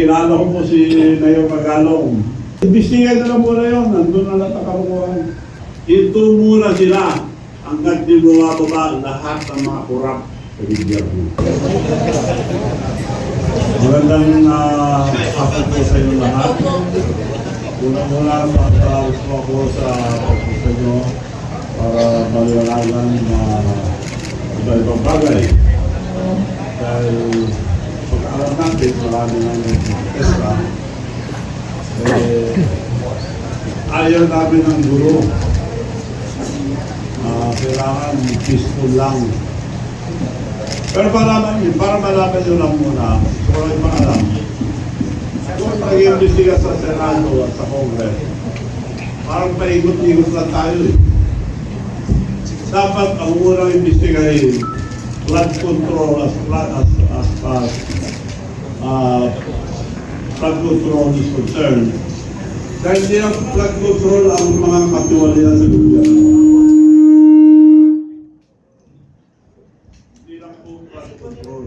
kilala ko po si Mayor Magalong. Imbestigan na lang muna yun, nandun na lang nakarukuhan. Ito muna sila hanggat di bumababa lahat ng mga kurap sa gobyerno. Magandang uh, hapon po sa inyo lahat. Una-una, patawag po ako sa pagpunta nyo para maliwanagan na iba-ibang bagay. Dahil pag-alam natin, marami nang nag-testa. Eh, ayaw namin ng guro. Ah, kailangan peaceful lang. Pero para malaman, para malaman nyo lang muna, gusto ko lang maalam. Kung nag-iimbestiga sa Senado at sa Congress, parang paikot-ikot lang tayo eh. Dapat ang unang imbestigahin, flood control as flood as as as uh, flood control is concerned. Dahil hindi lang flood control ang mga katiwalian sa gobyerno. Hindi lang po flood control.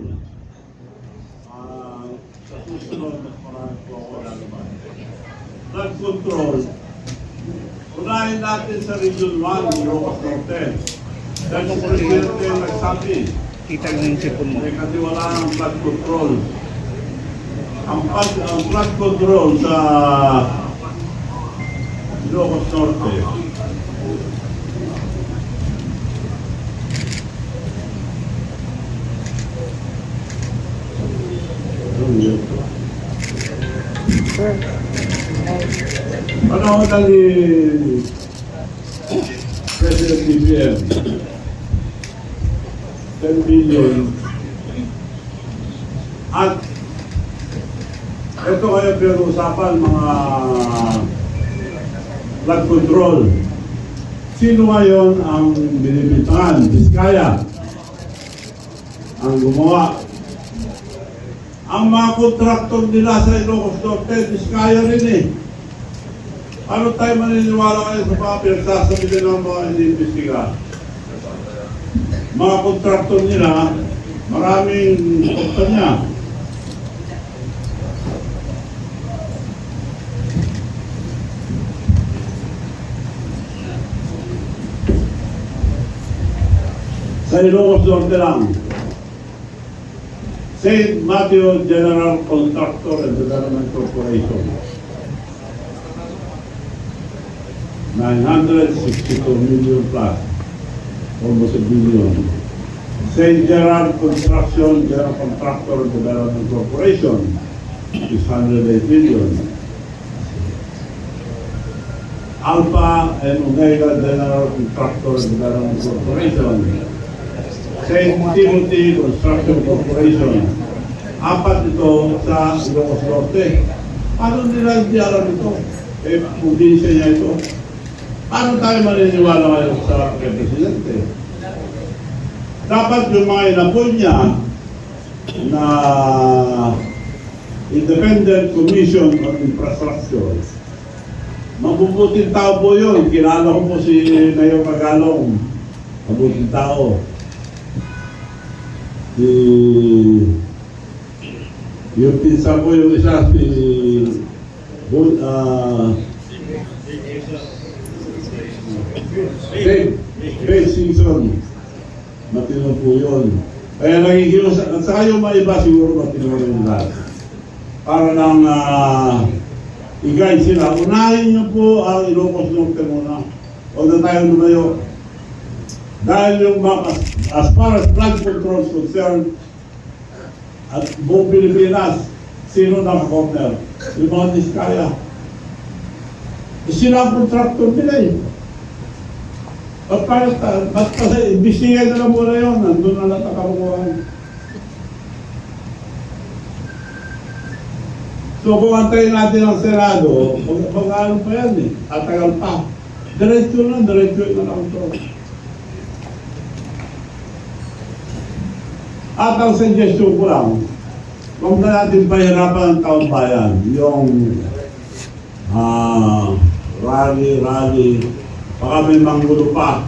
Ah, sa susunod, mas marami po ako lalaman. Flood control, unahin natin sa Region 1, Ilocos Norte. Dahil sa Presidente ang nagsabi, Kita yung sipon mo. may katiwala ang flood control. Ang, pag, ang flood control sa Ilocos Norte, Panahon na ni President BBM, 10 billion. Ito kayo pinag-usapan mga flood control. Sino ngayon ang binibintangan? Biskaya. Ang gumawa. Ang mga kontraktor nila sa Ilocos Norte, Biskaya rin eh. Ano tayo maniniwala kayo sa mga pinagsasabi din ng mga iniimbestiga? Mga kontraktor nila, maraming kumpanya. Norte lang, St. Matthew General Contractor and Development Corporation. 962 million plus, almost a billion. St. Gerard Construction General Contractor and Development Corporation is 108 million. Alpha and Omega General Contractor and Development Corporation, St. Timothy Construction Corporation, apat ito sa Ilocos Norte. Paano nila hindi alam ito? Eh, probinsya niya ito. Paano tayo maniniwala ngayon sa Presidente? Dapat yung mga inapon niya na Independent Commission on Infrastructure, mabubuting tao po yun. Kilala ko po si Mayor Magalong. Mabuting tao. Si yung pinsa ko yung isa si Bul, ah Dave, Dave Simpson. Matino po yun. Kaya nagigilos, at saka yung mga iba siguro matino rin lahat. Para lang uh, i-guide sila. Unahin niyo po ang Ilocos Norte muna. Huwag na tayo lumayo. Dahil yung mga, as, far as flood control is concerned, at buong Pilipinas, sino naka-corner? Yung mga diskaya. Eh, Sila ang contractor nila eh. At para sa, mas kasi, imbestigan na lang muna yun, nandun na lang nakakukuhan. So kung antayin natin ang Senado, mag, mag ano pa yan eh, tatagal pa. Diretso lang, diretso lang ito. At ang suggestion ko lang, huwag na natin pahirapan ang taong bayan. Yung ah, rally, rally, baka may manggulo pa.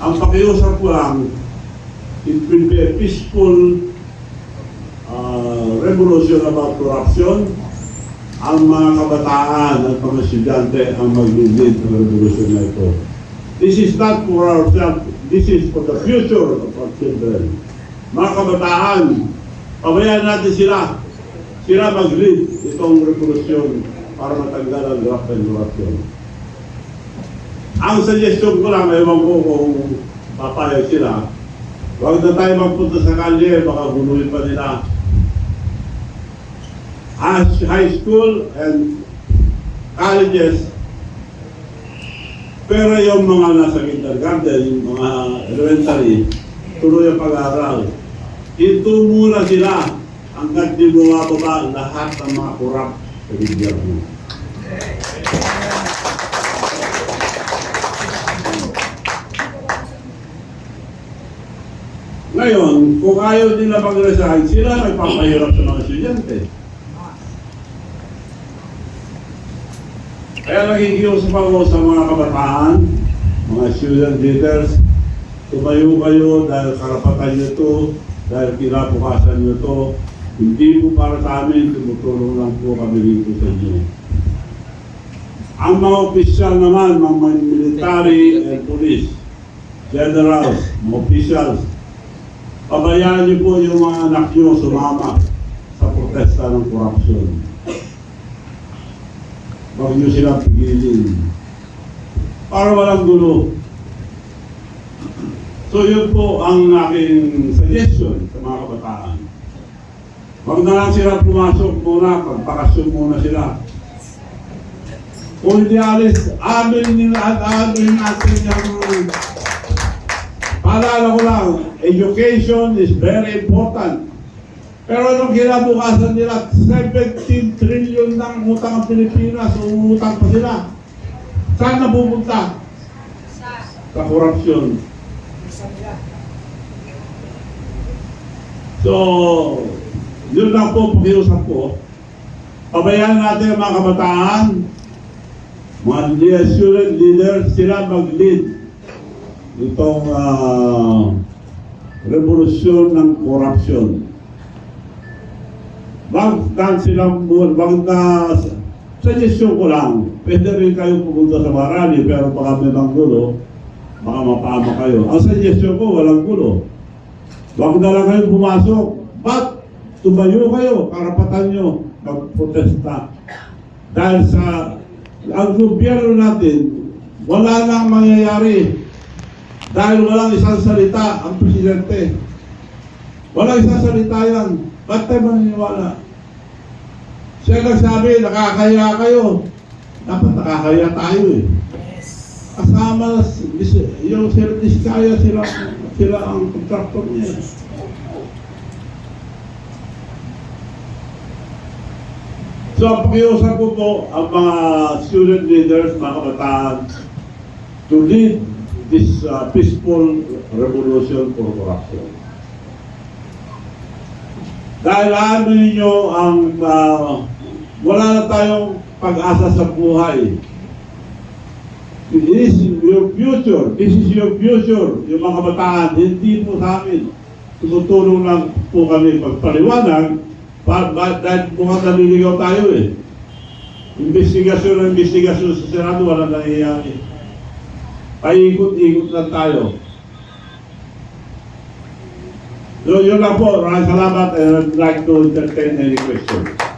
Ang pakiusap ko lang, it will be a peaceful uh, revolution about corruption, ang mga kabataan at mga estudyante ang mag-lead ng revolution na ito. This is not for ourselves, this is for the future of our children. Mga kabataan, pabayaan natin sila. Sila mag-lead itong revolusyon para matanggal ang graft and corruption. Ang suggestion ko lang, ewan ko kung papayag sila, huwag na tayo magpunta sa kalye, baka guluhin pa nila. As high school and colleges, pero yung mga nasa kindergarten, yung mga elementary, tuloy ang pag-aaral. Ito muna sila hanggat di bumababa lahat ng mga kurap sa gobyerno. Ngayon, kung ayaw nila mag-resign, sila nagpapahirap sa mga estudyante. Kaya nakikiusap ako sa mga kabataan, mga student leaders, tumayo kayo dahil karapatan nyo to, dahil kinabukasan nyo to, hindi po para sa amin, tumutulong lang po kami dito sa inyo. Ang mga opisyal naman, mga military and police, generals, mga officials, pabayaan niyo po yung mga anak niyo sumama sa protesta ng korupsyon. Huwag niyo silang pigilin. Para walang gulo. So yun po ang aking suggestion sa mga kabataan. Huwag na lang sila pumasok muna, pagpakasyon muna sila. Kung hindi alis, amin nila at amin natin yung Paalala ko lang, education is very important. Pero anong kinabukasan nila, 17 trillion ng utang ang Pilipinas, umutang pa sila. Saan napupunta? Sa korupsyon. So, yun lang po, pakiusap ko. Pabayaan natin ang mga kabataan, mga student leaders, sila mag-lead itong ah, revolusyon ng korupsyon. Wag na silang wag na suggestion ko lang, pwede rin kayo pumunta sa marami pero baka may mga gulo, baka mapama kayo. Ang suggestion ko, walang gulo. Wag na lang kayo pumasok. But, tumayo kayo, karapatan nyo, magprotesta. Dahil sa, ang gobyerno natin, wala nang mangyayari. Dahil walang isang salita ang presidente. Walang isang salita yan. Ba't tayo maniniwala? Siya nagsabi, nakakaya kayo. Dapat nakakaya tayo eh. Kasama yung Sir Diskaya, sila, sila ang contractor niya. So, ang pakiusap ko po ang mga student leaders, mga kabataan, to lead this uh, peaceful revolution for corruption. Dahil ano ninyo ang uh, wala na tayong pag-asa sa buhay. This is your future. This is your future. Yung mga kabataan, hindi po sa amin. Tumutulong lang po kami pagpaliwanag pa, ba, dahil mukhang naliligaw tayo eh. Investigasyon ng investigasyon sa Senado, wala nangyayari. Paikot-ikot lang tayo. So yun lang po. Maraming salamat and I'd like to entertain any questions.